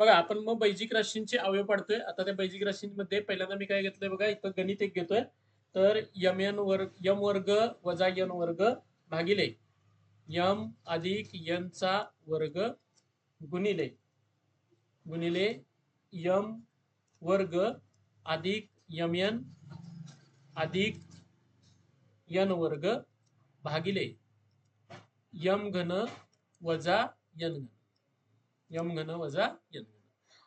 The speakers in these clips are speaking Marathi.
बघा आपण मग बैजिक राशींचे अवयव पाडतोय. आता त्या बैजिक राशींमध्ये पहिल्यांदा मी काय घेतलंय बघा इथं गणित एक घेतोय. तर यम एन वर्ग यम वर्ग वजा यन वर्ग भागिले यम अधिक यनचा वर्ग गुणिले. गुणिले यम वर्ग अधिक यम एन अधिक यन वर्ग भागिले यम घन वजा यन घन. यम घन वजा यन घन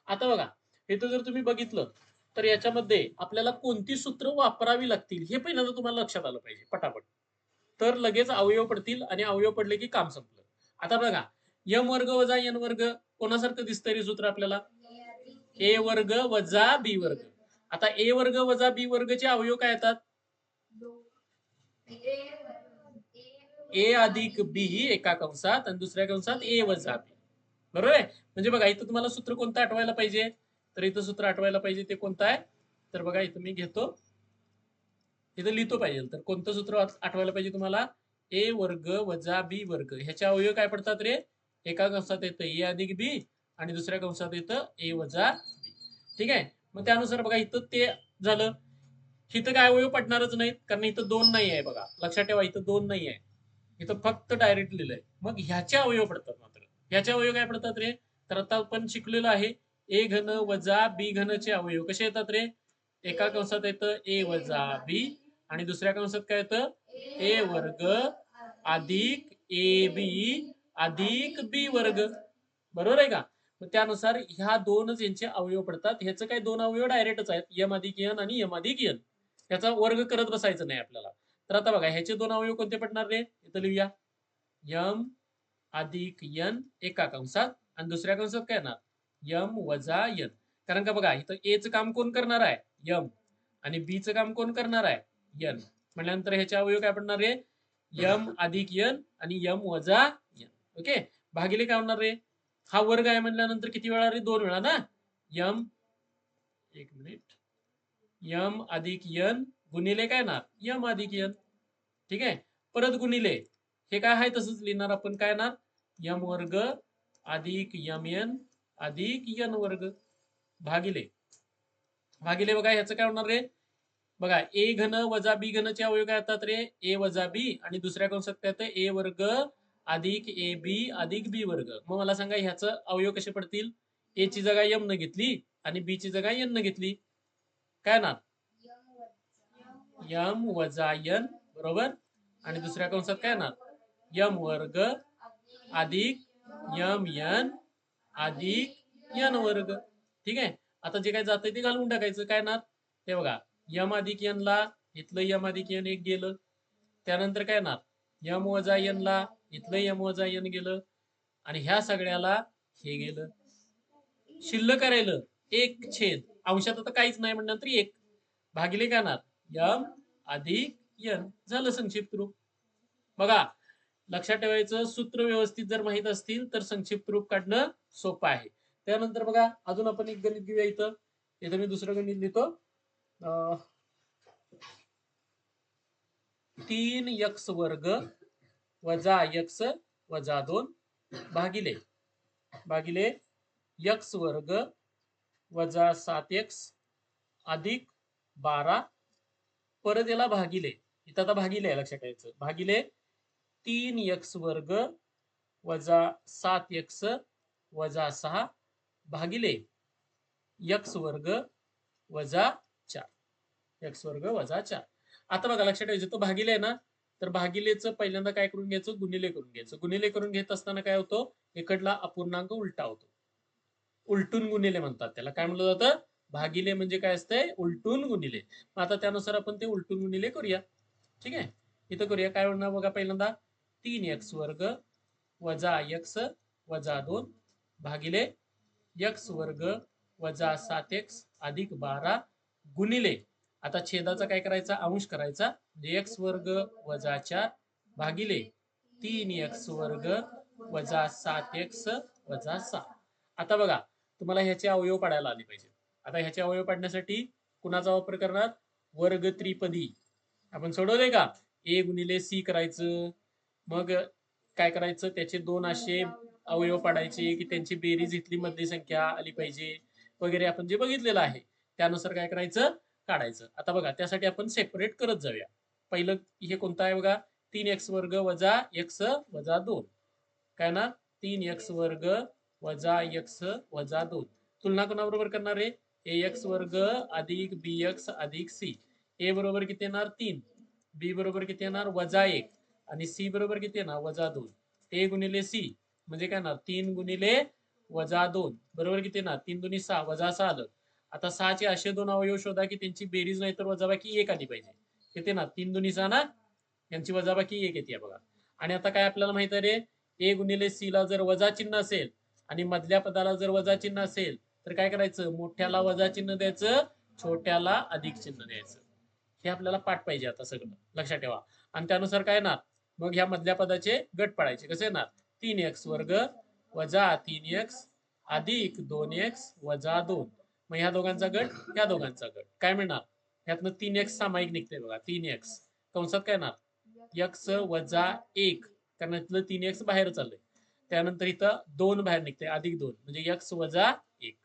आता बघा इथं जर तुम्ही बघितलं तर याच्यामध्ये आपल्याला कोणती सूत्र वापरावी लागतील हे पहिल्यांदा तुम्हाला लक्षात आलं पाहिजे पटापट. तर लगेच अवयव पडतील आणि अवयव पडले की काम संपलं. आता बघा यम वर्ग वजा यन वर्ग कोणासारखं दिसतंय रे सूत्र आपल्याला? ए वर्ग वजा बी वर्ग. आता ए वर्ग वजा बी वर्गचे अवयव काय येतात? ए अधिक बी एका कंसात आणि दुसऱ्या कंसात ए वजा बी. बरोबर आहे? म्हणजे बघा इथं तुम्हाला सूत्र कोणतं आठवायला पाहिजे? तर इथं सूत्र आठवायला पाहिजे ते कोणतं आहे? तर बघा इथं मी घेतो. इथं लिहितो पाहिजे. तर कोणतं सूत्र आठवायला पाहिजे तुम्हाला? ए वर्ग वजा बी वर्ग. ह्याच्या अवयव काय पडतात रे? एका कंसात येतं ए अधिक बी आणि दुसऱ्या कंसात येतं ए वजा बी. ठीक आहे? मग त्यानुसार बघा इथं ते झालं. इथं काय अवयव पडणारच नाहीत कारण इथं दोन नाही आहे बघा. लक्षात ठेवा इथं दोन नाही आहे. इथं फक्त डायरेक्ट लिहिलंय. मग ह्याचे अवयव पडतात मात्र. ह्याचे अवयव काय पडतात रे? तर आता आपण शिकलेलो आहे ए घन वजा बी घनचे अवयव. कसे येतात रे? एका कंसात येतं ए वजा बी आणि दुसऱ्या कंसात काय येतं? ए वर्ग अधिक ए बी अधिक बी वर्ग. बरोबर आहे का? मग त्यानुसार ह्या दोनच यांचे अवयव पडतात. ह्याचं काय दोन अवयव डायरेक्टच आहेत? यम अधिक यन आणि यम अधिक यन. याचा वर्ग करत बसायचं नाही आपल्याला. तर आता बघा ह्याचे दोन अवयव कोणते पडणार रे? इथं लिहूया. यम अधिक यन एका कंसात आणि दुसऱ्या कंसात काय येणार? यम वजा यन. कारण का बघा इथं एचं काम कोण करणार आहे? यम. आणि बीचं काम कोण करणार आहे? यन. म्हटल्यानंतर ह्याचे अवयव काय पडणार रे? यम अधिक यन आणि यम वजा यन. ओके? भागिले काय होणार रे? हा वर्ग आहे म्हटल्यानंतर किती वेळा रे? दोन वेळा ना? यम एक मिनिट. यम अधिक यन गुणिले काय ना यम अधिक यन. ठीक आहे? परत गुणिले. हे काय आहे? तसंच लिहिणार आपण. काय येणार? यम वर्ग अधिक यम एन अधिक यन वर्ग भागिले. भागिले बघा ह्याचं काय होणार रे? बघा ए घन वजा बी घनचे अवयव काय येतात रे? ए वजा बी आणि दुसऱ्या कंसात काय येतं ए वर्ग अधिक ए बी अधिक बी वर्ग. मग मला सांगा ह्याचं अवयव कसे पडतील? ए ची जागा यम न घेतली आणि बी ची जागा यन न घेतली. काय ना यम वजा यन बरोबर? आणि दुसऱ्या कंसात काय ना यम वर्ग अधिक यम यन अधिक यन वर्ग. ठीक आहे? आता जे काय जातंय ते घालून टाकायचं. काय ना हे बघा. यम अधिक यन ला इथलं यम अधिक यन एक गेलं. त्यानंतर काय ना यम वजा यन ला इथलं यम वजा यन गेलं. आणि ह्या सगळ्याला हे गेलं. शिल्लक राहिलं. एक छेद. अंशात आता काहीच नाही म्हणणार एक. भागिले काय ना यम अधिक यन. झालं संक्षिप्त रूप. बघा. लक्षात ठेवायचं सूत्र व्यवस्थित जर माहीत असतील तर संक्षिप्त रूप काढणं सोपं आहे. त्यानंतर बघा अजून आपण एक गणित घेऊया इथं. इथं मी दुसरं गणित लिहितो. अं, तीन यक्स वर्ग वजा यक्स वजा दोन भागिले. भागिले यक्स वर्ग वजा सात एक्स अधिक बारा. परत याला भागिले. इथं आता भागिले आहे लक्षात ठेवायचं. भागिले तीन यक्स वर्ग वजा सात एक्स वजा सहा भागिले यक्स वर्ग वजा चार. यक्स वर्ग वजा चार. आता बघा लक्षात ठेवायचं तो भागिले आहे ना तर भागिलेचं पहिल्यांदा काय करून घ्यायचं? गुणिले करून घ्यायचं. गुणिले करून घेत असताना काय होतो? इकडला अपूर्णांक उलटा होतो. उलटून गुणिले म्हणतात त्याला. काय म्हणलं जातं? भागिले म्हणजे काय असतंय? उलटून गुणिले. मग आता त्यानुसार आपण ते उलटून गुणिले करूया. ठीक आहे? इथं करूया. काय म्हणणार बघा पहिल्यांदा? तीन एक्स वर्ग वजा एक्स वजा दोन भागिले एक्स वर्ग वजा सात एक्स अधिक बारा गुणिले. आता छेदाचा काय करायचा? अंश करायचा. म्हणजे एक्स वर्ग वजा चार भागिले तीन एक्स वर्ग वजा सात एक्स वजा सहा आता बघा तुम्हाला ह्याचे अवयव पाडायला आले पाहिजे. आता ह्याचे अवयव पाडण्यासाठी कुणाचा वापर करणार? वर्ग त्रिपदी आपण सोडवले का? ए गुणिले सी करायचं. मग काय करायचं? त्याचे दोन असे अवयव पाडायचे की त्यांची बेरीज इथली मधली संख्या आली पाहिजे वगैरे आपण जे बघितलेलं आहे. त्यानुसार काय करायचं? काढायचं. आता बघा त्यासाठी आपण सेपरेट करत जाऊया. पहिलं हे कोणतं आहे बघा? तीन एक्स वर्ग वजा एक्स वजा दोन. काय ना तीन एक्स वर्ग वजा एक्स वजा दोन. तुलना कोणाबरोबर करणार आहे? ए एक्स वर्ग अधिक बी एक्स अधिक सी. ए बरोबर किती येणार? तीन. बी बरोबर किती येणार? वजा एक. आणि सी बरोबर किती येणार वजा दोन. ए गुणिले सी. म्हणजे काय ना तीन गुणिले वजा दोन. बरोबर किती येणार तीन दोन्ही सहा. वजा सहा आलं. आता सहाचे असे दोन अवयव शोधा की त्यांची बेरीज नाही तर वजाबाकी एक आली पाहिजे. किती ना? तीन दोन्ही सहा ना? यांची वजाबाकी एक येते बघा. आणि आता काय आपल्याला माहीत आहे रे? ए गुणिले सी ला जर वजा चिन्ह असेल आणि मधल्या पदाला जर वजा चिन्ह असेल तर काय करायचं? मोठ्याला वजा चिन्ह द्यायचं छोट्याला अधिक चिन्ह द्यायचं. हे आपल्याला पाठ पाहिजे आता सगळं. लक्षात ठेवा. आणि त्यानुसार काय येणार मग ह्या मधल्या पदाचे गट पाडायचे. कसे येणार? तीन एक्स वर्ग वजा तीन एक्स अधिक दोन एक्स वजा दोन. मग ह्या दोघांचा गट ह्या दोघांचा गट. काय मिळणार? ह्यातनं तीन एक्स सामायिक निघते बघा. तीन एक्स. कंसात काय येणार? एक्स वजा एक. कारण इथलं तीन एक्स बाहेर चाललंय. त्यानंतर इथं दोन बाहेर निघते अधिक दोन. म्हणजे एक्स वजा एक.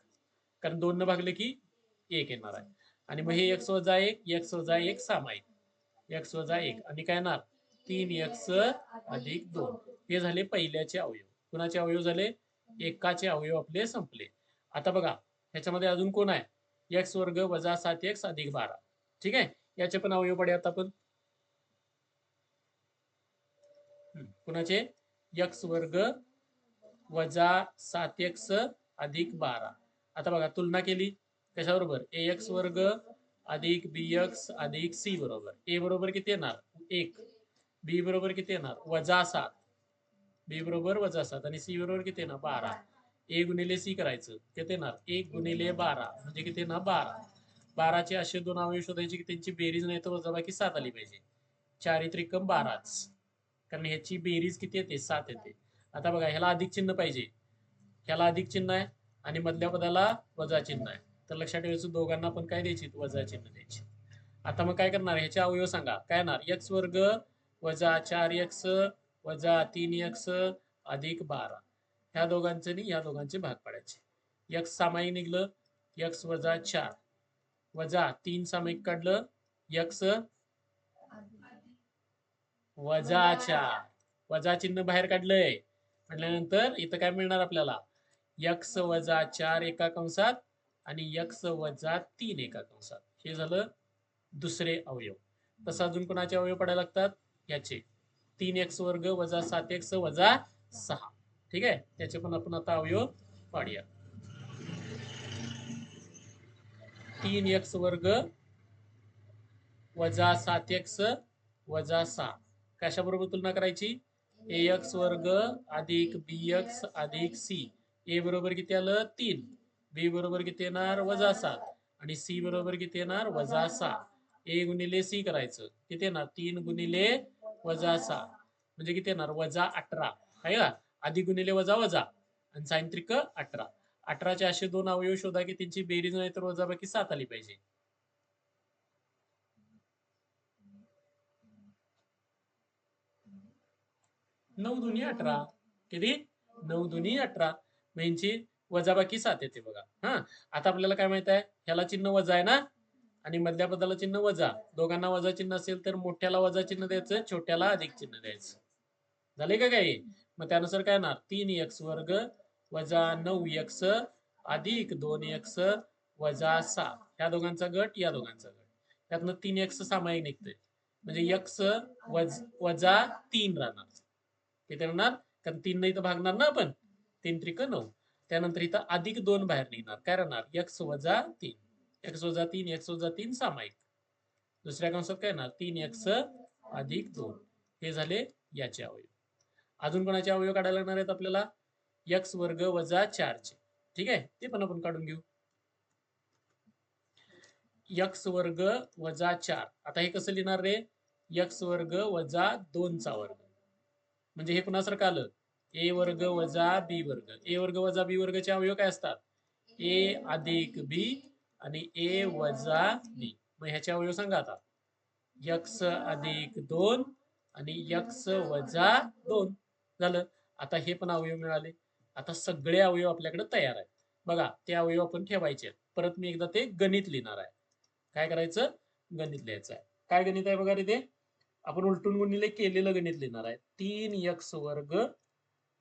कारण दोन न भागले की एक येणार आहे. आणि मग हे एक्स वजा एक एक्स वजा एक सामायिक. एक्स वजा एक. आणि काय येणार? तीन एक्स अधिक दोन. हे झाले पहिल्याचे अवयव. कुणाचे अवयव झाले? एकाचे अवयव आपले संपले. आता बघा ह्याच्यामध्ये अजून कोण आहे? एक्स वर्ग वजा सात एक्स अधिक बारा. ठीक आहे? याचे पण अवयव पडे आता आपण कुणाचे? एक्स वर्ग वजा सात एक्स अधिक बारा. आता बघा तुलना केली. कशाबरोबर? ए एक्स वर्ग अधिक बी एक्स अधिक सी बरोबर. ए बरोबर किती येणार? एक. बी बरोबर किती येणार? वजा सात. बी बरोबर वजा सात आणि सी बरोबर किती येणार? बारा. ए गुणिले सी करायचं. किती येणार? एक गुणिले बारा. म्हणजे किती येणार? बारा. बाराचे असे दोन अवयव शोधायचे की त्यांची बेरीज नाही तर वजाबाकी सात आली पाहिजे. चारित्रिकम बाराच. कारण ह्याची बेरीज किती येते? सात येते. आता बघा ह्याला अधिक चिन्ह पाहिजे. ह्याला अधिक चिन्ह आहे आणि मधल्या पदाला वजा चिन्ह आहे. तर लक्षात ठेवायचं दोघांना पण काय द्यायची? वजा चिन्ह द्यायची. आता मग काय करणार? ह्याचे अवयव सांगा. काय येणार? एक्स वर्ग वजा चार एक्स वजा तीन एक्स अधिक बारा. ह्या दोघांचे आणि ह्या दोघांचे भाग पाडायचे. एक्स सामायिक निघलं एक्स वजा चार. वजा तीन सामायिक काढलं एक्स वजा चार. वजा चिन्ह बाहेर काढलंय. म्हटल्यानंतर इथं काय मिळणार आपल्याला? यक्स वजा चार एका कंसात आणि यक्स वजा तीन एका कंसात हे झालं दुसरे अवयव. तसं अजून कोणाचे अवयव पडायला लागतात? याचे. तीन एक्स वर्ग वजा सात एक्स वजा सहा. ठीक आहे? त्याचे पण आपण आता अवयव पाडूया. तीन एक्स वर्ग वजा सात एक्स वजा सहा. कशाबरोबर तुलना करायची? ए एक्स वर्ग अधिक बी एक्स अधिक सी. ए बरोबर किती आलं? तीन. बी बरोबर किती येणार? वजा सात. आणि सी बरोबर किती येणार? वजा सहा. ए गुणिले सी करायचं. किती येणार? तीन गुणिले वजा सहा. म्हणजे किती येणार? वजा अठरा. आहे का आधी गुणिले वजा वजा. आणि सायंत्रिक अठरा. अठराचे असे दोन अवयव शोधा की त्यांची बेरीज नाही तर वजाबाकी सात आली पाहिजे. नऊ दुनी अठरा. किती? नऊ दुनी अठरा. मग यांची वजाबाकी सात येते बघा. हा? आता आपल्याला काय माहीत आहे? ह्याला चिन्ह वजा आहे ना? आणि मधल्या पदाला चिन्ह वजा. दोघांना वजा चिन्ह असेल तर मोठ्याला वजा चिन्ह द्यायचं छोट्याला अधिक चिन्ह द्यायचं. झाले का काही? मग त्यानुसार काय येणार तीन एक्स वर्ग वजा नऊ एक्स अधिक दोन एक्स वजा सहा ह्या दोघांचा गट या दोघांचा गट. त्यातनं तीन एक्स सामायिक निघतंय. म्हणजे एक्स वज वजा तीन राहणार. किती राहणार? कारण तीन नाही तर भागणार ना आपण. तीन त्रिक नऊ. त्यानंतर इथं अधिक दोन बाहेर निघणार. काय राहणार? एक्स वजा तीन. एक्स वजा तीन एक्स वजा तीन सामायिक. दुसऱ्या कंसात काय येणार? तीन एक्स अधिक दोन. हे झाले याचे अवयव. अजून कोणाचे अवयव काढायला लागणार आहेत आपल्याला? एक्स वर्ग वजा चारचे. ठीक आहे? ते पण आपण काढून घेऊ. एक्स वर्ग वजा चार. आता हे कसं लिहिणार रे? एक्स वर्ग वजा दोनचा वर्ग. म्हणजे हे कुणासारखं आलं? ए वर्ग वजा बी वर्ग. ए वर्ग वजा बी वर्गचे अवयव काय असतात? ए अधिक बी आणि ए वजा बी. मग ह्याचे अवयव सांगा आता. यक्स अधिक दोन आणि यक्स वजा दोन. झालं. आता हे पण अवयव मिळाले. आता सगळे अवयव आपल्याकडे तयार आहेत. बघा ते अवयव आपण ठेवायचे परत मी एकदा ते गणित लिहिणार आहे. काय करायचं? गणित लिहायचं आहे. काय गणित आहे बघा रे ते आपण उलटून गुणिले केलेलं गणित लिहिणार आहे. तीन यक्स वर्ग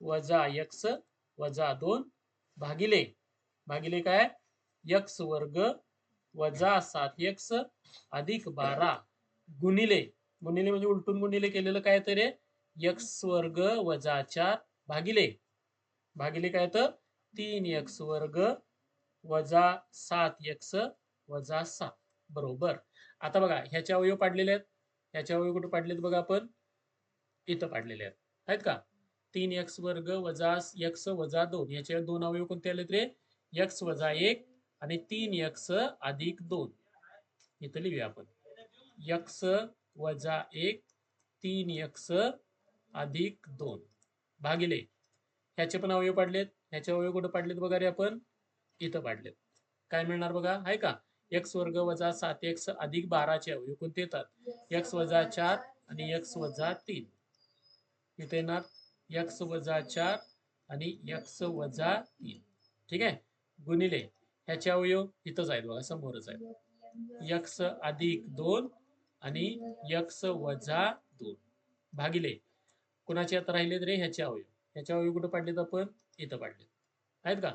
वजा यक्स वजा दोन भागिले. भागिले काय? यक्स वर्ग वजा सात यक्स अधिक बारा. गुणिले गुणिले म्हणजे उलटून गुणिले केलेलं काय तर रे यक्स वर्ग वजा चार भागिले. भागिले काय तर? तीन यक्स वर्ग वजा सात यक्स वजा सात. बरोबर. आता बघा ह्याचे अवयव पाडलेले आहेत. ह्याचे अवयव कुठे पाडलेत बघा आपण? इथं पाडलेले आहेत. आहेत का? तीन यक्स वर्ग वजा यक्स वजा दोन. याचे दोन अवयव कोणते आलेत रे? यक्स वजा एक आणि तीन यक्स अधिक दोन. इथं लिहूया आपण. यक्स वजा एक तीन यक्ष अधिक दोन. भागिले. ह्याचे पण अवयव पाडलेत. ह्याचे अवयव कुठे पाडलेत बघा रे आपण? इथं पाडलेत. काय मिळणार बघा? आहे का? एक्स वर्ग वजा सात एक्स अधिक बाराचे अवयव कोणते येतात? एक्स वजा चार आणि एक्स वजा तीन. इथे येणार एक्स वजा चार आणि एक्स वजा तीन. ठीक आहे? गुणिले. ह्याचे अवयव इथंच आहेत बघा समोरच आहेत यक्स अधिक दोन आणि यक्स वजा दोन. भागिले. कुणाचे आता राहिलेत रे? ह्याचे अवयव ह्याचे अवयव कुठे पाडलेत आपण? इथं पाडलेत. आहेत का?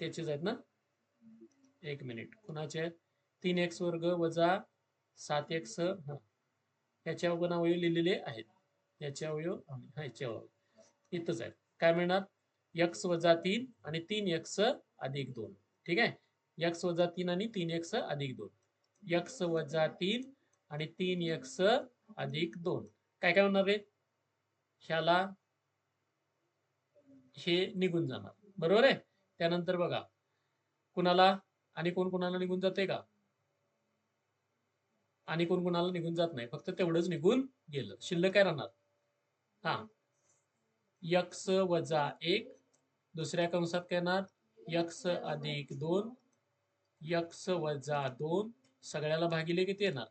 त्याचेच आहेत ना? एक मिनिट. कुणाचे आहेत? तीन एक्स वर्ग वजा सात एक्स हा. ह्याचे पण अवयव लिहिलेले आहेत. याचे अवयव ह्याचे अवयव इथंच आहेत. काय मिळणार? यक्स वजा तीन आणि तीन यक्स अधिक दोन. ठीक आहे? एक्स वजा तीन आणि तीन एक्स अधिक दोन. एक्स वजा तीन आणि तीन एक्स अधिक दोन. काय काय होणार रे? ह्याला हे निघून जाणार. बरोबर आहे? त्यानंतर बघा. कुणाला आणि कोण कुणाला निघून जाते का? आणि कोण कुणाला निघून जात नाही. फक्त तेवढंच निघून गेलं. शिल्लक काय राहणार? हा. यक्स वजा एक. दुसऱ्या कंसात काय येणार? यक्स अधिक दोन यक्स वजा दोन सगळ्याला भागिले किती येणार?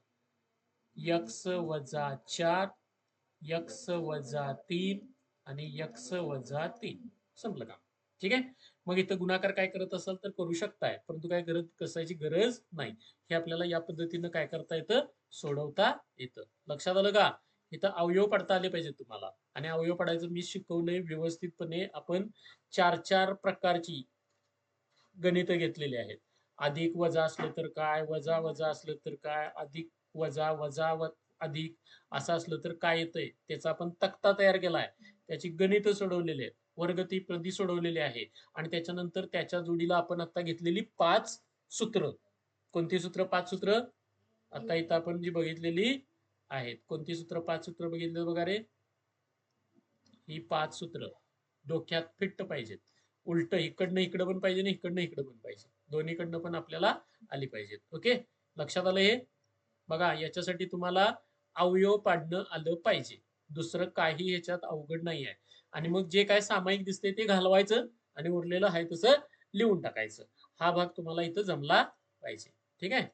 यक्स वजा चार यक्स वजा तीन आणि यक्स वजा तीन. संपलं का ठीक आहे? मग इथं गुणाकार काय करत असाल तर करू शकताय. परंतु काय करत कसायची गरज नाही. हे आपल्याला या पद्धतीनं काय करता येतं? सोडवता येतं. लक्षात आलं का? इथं अवयव पडता आले पाहिजे तुम्हाला. आणि अवयव पडायचं मी शिकवलंय व्यवस्थितपणे आपण चार चार प्रकारची गणित घेतलेली आहेत. अधिक वजा असलं तर काय वजा वजा असलं तर काय अधिक वजा वजा व अधिक असं असलं तर काय येतंय त्याचा आपण तक्ता तयार केला आहे त्याची गणित सोडवलेली आहेत. वर्ग ती प्रती सोडवलेली आहे. आणि त्याच्यानंतर त्याच्या जोडीला आपण आता घेतलेली पाच सूत्र. कोणती सूत्र? पाच सूत्र? आता इथं आपण जी बघितलेली आहेत. कोणती सूत्र? पाच सूत्र बघितले बघा रे. ही पाच सूत्र डोक्यात फिट्ट पाहिजेत. उलट इकडनं इकडं पण पाहिजे आणि इकडनं इकडं पण पाहिजे. दोन्हीकडनं पण आपल्याला आली पाहिजेत ओके? लक्षात आलं हे? बघा याच्यासाठी तुम्हाला अवयव पाडणं आलं पाहिजे. दुसरं काही ह्याच्यात अवघड नाही आहे. आणि मग जे काय सामायिक दिसते ते घालवायचं आणि उरलेलं आहे तसं लिहून टाकायचं. हा भाग तुम्हाला इथं जमला पाहिजे. ठीक आहे?